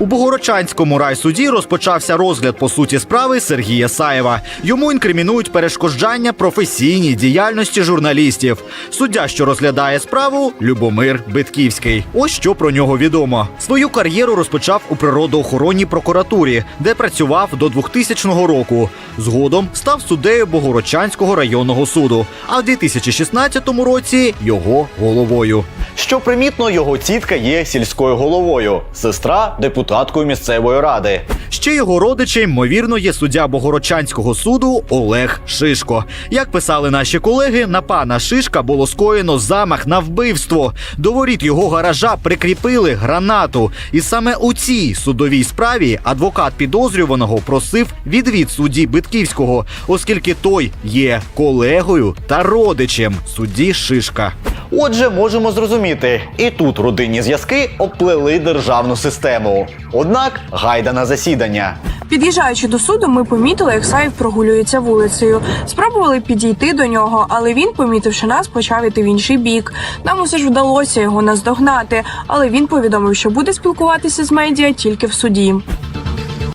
У Богородчанському райсуді розпочався розгляд по суті справи Сергія Саєва. Йому інкримінують перешкоджання професійній діяльності журналістів. Суддя, що розглядає справу, Любомир Битківський. Ось що про нього відомо. Свою кар'єру розпочав у природоохоронній прокуратурі, де працював до 2000 року. Згодом став суддею Богородчанського районного суду, а в 2016 році його головою. Що примітно, його тітка є сільською головою, сестра депутаткою місцевої ради. Ще його родичем, ймовірно, є суддя Богородчанського суду Олег Шишко. Як писали наші колеги, на пана Шишка було скоєно замах на вбивство. До воріт його гаража прикріпили гранату. І саме у цій судовій справі адвокат підозрюваного просив відвід судді Битківського, оскільки той є колегою та родичем судді Шишка. Отже, можемо зрозуміти, і тут родинні зв'язки оплели державну систему. Однак гайда на засідання. Під'їжджаючи до суду, ми помітили, як Саєв прогулюється вулицею. Спробували підійти до нього, але він, помітивши нас, почав іти в інший бік. Нам усе ж вдалося його наздогнати, але він повідомив, що буде спілкуватися з медіа тільки в суді.